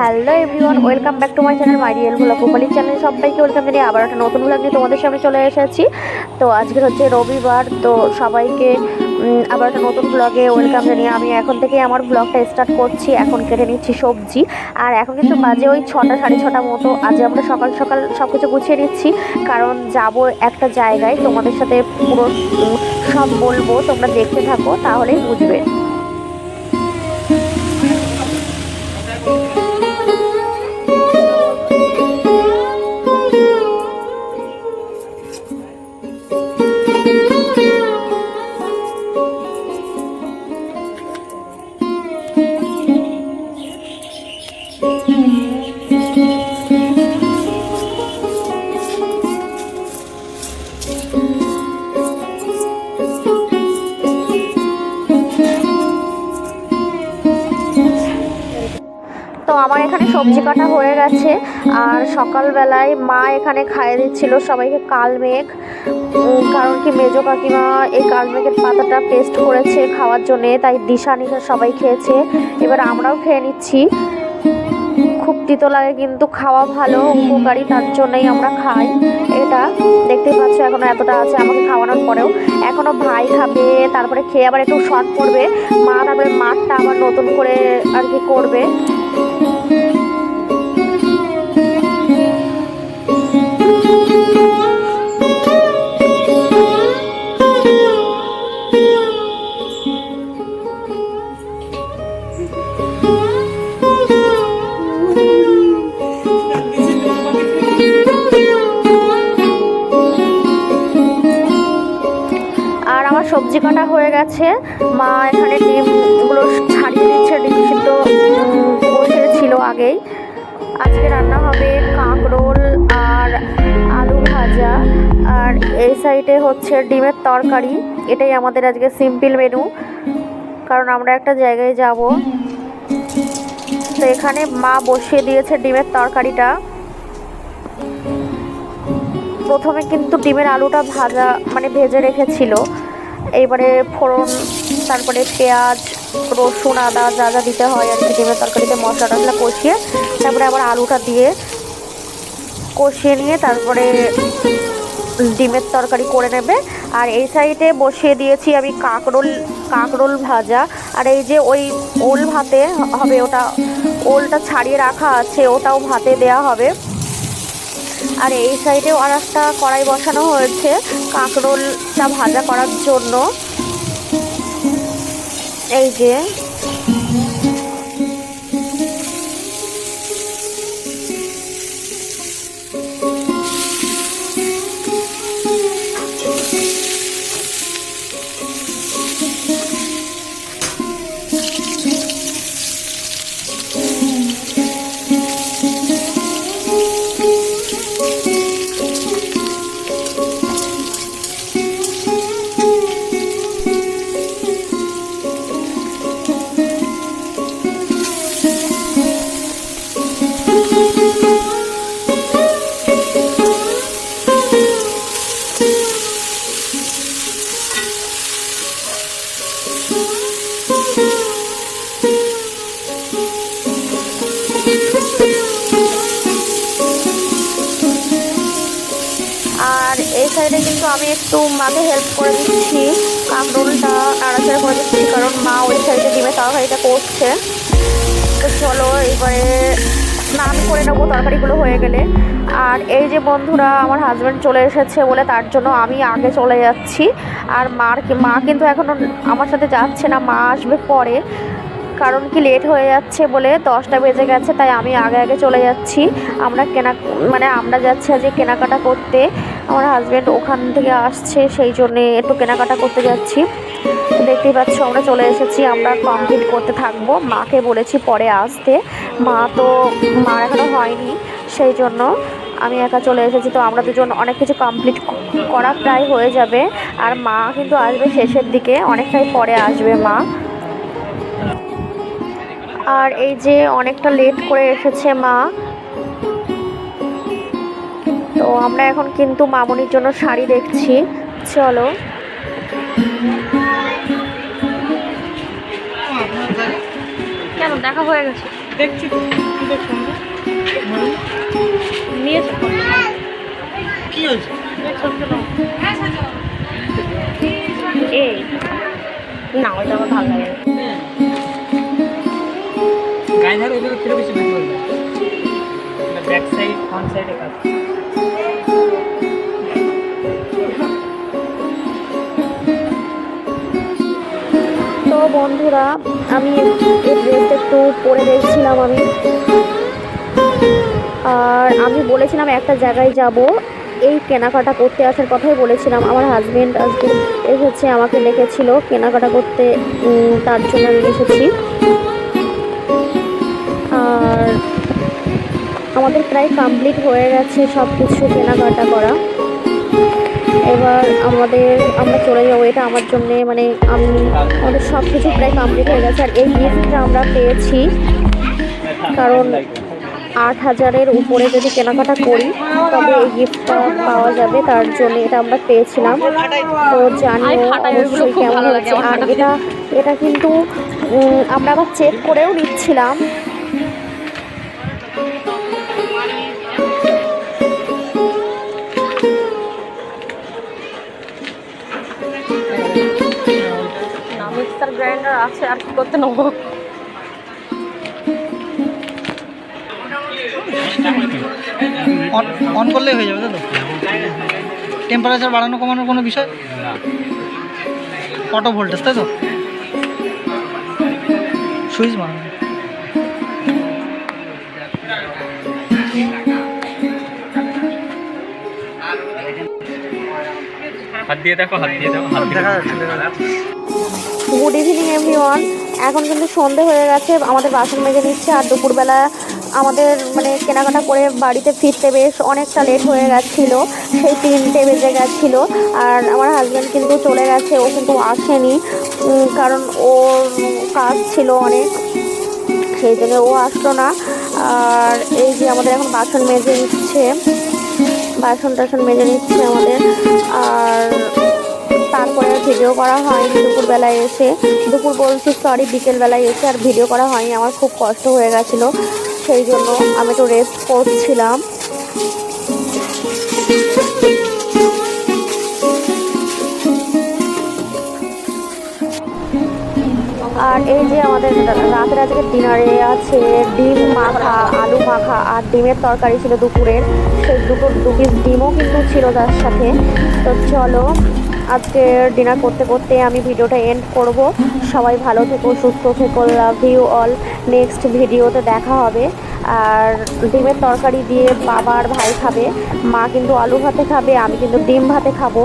Hello everyone welcome back to my channel my real vlog Gopali channel সবাইকে welcome জানিয়ে আবার একটা নতুন ভ্লগ নিয়ে তোমাদের সামনে চলে এসেছি। তো আজকে হচ্ছে রবিবার, তো সবাইকে আবার একটা নতুন ব্লগে ওয়েলকাম জানিয়ে আমি এখন থেকে আমার ব্লগটা স্টার্ট করছি। এখন কেটে নিচ্ছি সবজি। আর এখন কিন্তু বাজে ওই ছটা, সাড়ে ছটা মতো। আজ আমরা সকাল সকাল সব কিছু গুছিয়ে নিচ্ছি। কারণ যাব একটা জায়গায়। তোমাদের সাথে পুরো সব বলব, তোমরা দেখতে থাকো, তাহলেই বুঝবে। সবজি কাটা হয়ে গেছে। আর সকালবেলায় মা এখানে খাইয়ে দিচ্ছিল সবাইকে কালমেঘ কারণ কি মেজো কাকিমা এই কালমেঘের পাতাটা পেস্ট করেছে খাওয়ার জন্যে, তাই দিশা নিশা সবাই খেয়েছে। এবার আমরাও খেয়ে নিচ্ছি। খুব তিতো লাগে কিন্তু খাওয়া ভালো, উপকারী, তার জন্যই আমরা খাই। এটা দেখতেই পাচ্ছ এখনও এতটা আছে আমাকে খাওয়ানোর পরেও। এখনও ভাই খাবে, তারপরে খেয়ে আবার একটু শর্ট পড়বে। মা তারপরে মাঠটা আবার নতুন করে আর কি করবে। সবজি কাটা হয়ে গেছে। মা এখানে ডিমগুলো ছাড়িয়ে দিচ্ছে ডিম সিদ্ধ উম, বসিয়েছিল আগেই। আজকে রান্না হবে কাঁকরোল আর আলু ভাজা। আর এই সাইডে হচ্ছে ডিমের তরকারি। এটাই আমাদের আজকে সিম্পল মেনু কারণ আমরা একটা জায়গায় যাব। তো এখানে মা বসিয়ে দিয়েছে ডিমের তরকারিটা। প্রথমে কিন্তু ডিমের আলুটা ভাজা মানে ভেজে রেখেছিল। এইবারে ফোড়ন, তারপরে পেঁয়াজ, রসুন, আদা যা যা দিতে হয় আর কি, ডিমের তরকারিতে মশলা টশলা কষিয়ে, তারপরে আবার আলুটা দিয়ে কষিয়ে নিয়ে তারপরে ডিমের তরকারি করে নেবে। আর এই সাইডে বসিয়ে দিয়েছি আমি কাঁকরোল কাঁকরোল ভাজা। আর এই যে ওই ওল ভাতে হবে, ওটা ওলটা ছাড়িয়ে রাখা আছে, ওটাও ভাতে দেয়া হবে। আর এই সাইডেও আর একটা কড়াই বসানো হয়েছে কাঁকরোলটা ভাজা করার জন্য। এই যে কিন্তু আমি একটু মাকে হেল্প করে দিচ্ছি। কাঁকরোলটা নাড়াচাড়া করে দিচ্ছি, কারণ মা ওই সাইডে ডিমের তরকারিটা করছে। তো চলো এবারে স্নান করে নেব, তরকারিগুলো হয়ে গেলে। আর এই যে বন্ধুরা, আমার হাজব্যান্ড চলে এসেছে বলে তার জন্য আমি আগে চলে যাচ্ছি। আর মার মা কিন্তু এখনও আমার সাথে যাচ্ছে না, মা আসবে পরে। কারণ কি লেট হয়ে যাচ্ছে বলে দশটা বেজে গেছে, তাই আমি আগে আগে চলে যাচ্ছি। আমরা কেনা মানে আমরা যাচ্ছি আজকে কেনাকাটা করতে। আমার হাজব্যান্ড ওখান থেকে আসছে, সেই জন্যে একটু কেনাকাটা করতে যাচ্ছি। দেখতেই পাচ্ছ, আমরা চলে এসেছি, আমরা কমপ্লিট করতে থাকব। মাকে বলেছি পরে আসতে। মা তো মা এখনও হয়নি, সেই জন্য আমি একা চলে এসেছি। তো আমরা দুজন অনেক কিছু কমপ্লিট করা প্রায় হয়ে যাবে। আর মা কিন্তু আসবে শেষের দিকে, অনেকটাই পরে আসবে মা। আর এই যে অনেকটা লেট করে এসেছে মা। তো আমরা এখন কিন্তু মামনির জন্য শাড়ি দেখছি। চলো। কেন? দেখা হয়ে গেছে। দেখছি। নিয়েছো কি হয়েছে? এই না ওইটা আমার ভালো লাগে ওইগুলো কিলো বেশি ব্যাক সাইড ফ্রন্ট সাইডে কাজ। তো বন্ধুরা, আমি এই ড্রেসটা একটু পরে দেখছিলাম আমি। আর আমি বলেছিলাম একটা জায়গায় যাব। এই কেনাকাটা করতে আসার কথাই বলেছিলাম। আমার হাজবেন্ড আজকে এসেছে, আমাকে ডেকেছিল। কেনাকাটা করতে তার জন্য আমি এসেছি। আমাদের প্রায় কমপ্লিট হয়ে গেছে সব কিছু কেনাকাটা করা। এবার আমাদের আমরা চলে যাব। এটা আমার জন্যে মানে আমি আমাদের সব কিছু প্রায় কমপ্লিট হয়ে গেছে। আর এই গিফটটা আমরা পেয়েছি কারণ আট হাজারের উপরে যদি কেনাকাটা করি তবে এই গিফটটা পাওয়া যাবে। তার জন্য এটা আমরা পেয়েছিলাম। তো জানিও অবশ্যই কেমন হয়েছে। আর এটা এটা কিন্তু আমরা আবার চেক করেও নিচ্ছিলাম। আছে আর কি করতে নেব? অন অন করলেই হয়ে যাবে তাই তো? টেম্পারেচার বাড়ানো কমানোর কোনো বিষয়? অটো ভোল্টেজ তাই তো? সুইচ মারানো হাত দিয়ে দেখো হাত দিয়ে দেখো হাত দেখা যাচ্ছে। গুড ইভিনিং এভরিওয়ান এখন কিন্তু সন্ধে হয়ে গেছে, আমাদের বাসন মেজে নিচ্ছে, আর দুপুরবেলা আমাদের মানে কেনাকাটা করে বাড়িতে ফিরতে বেশ অনেকটা লেট হয়ে গেছিল, সেই তিনটে বেজে গেছিল, আর আমার হাজব্যান্ড কিন্তু চলে গেছে, ও কিন্তু আসেনি কারণ ওর কাজ ছিল অনেক, সেই জন্য ও আসলো না, আর এই যে আমাদের এখন বাসন মেজে নিচ্ছে, বাসন টাসন মেজে নিচ্ছে আমাদের, আর আর ভিডিও করা হয়নি, দুপুরবেলায় এসে। দুপুর বলছি সরি বিকেলবেলায় এসে আর ভিডিও করা হয়নি, আমার খুব কষ্ট হয়ে গেছিল। সেই জন্য আমি একটু রেস্ট করছিলাম। আর এই যে আমাদের রাতের আজকে ডিনারে আছে ডিম মাখা, আলু মাখা আর ডিমের তরকারি ছিল দুপুরের। সেই দুটো, দু পিস ডিমও কিন্তু ছিল তার সাথে। তো চলো আজকে ডিনার করতে করতে আমি ভিডিওটা এন্ড করব। সবাই ভালো থেকো, সুস্থ থেকো লাভ ইউ অল নেক্সট ভিডিওতে দেখা হবে। আর ডিমের তরকারি দিয়ে বাবা আর ভাই খাবে। মা কিন্তু আলু ভাতে খাবে, আমি কিন্তু ডিম ভাতে খাব।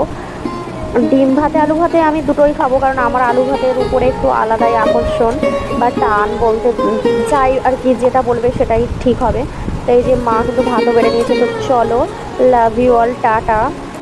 ডিম ভাতে, আলু ভাতে আমি দুটোই খাব, কারণ আমার আলু ভাতের উপরে একটু আলাদাই আকর্ষণ। বা টান বলতে চাই আর কি, যেটা বলবে সেটাই ঠিক হবে। তাই যে মা কিন্তু ভাতও বেড়ে নিয়েছে, তো চলো লাভ ইউ অল টাটা।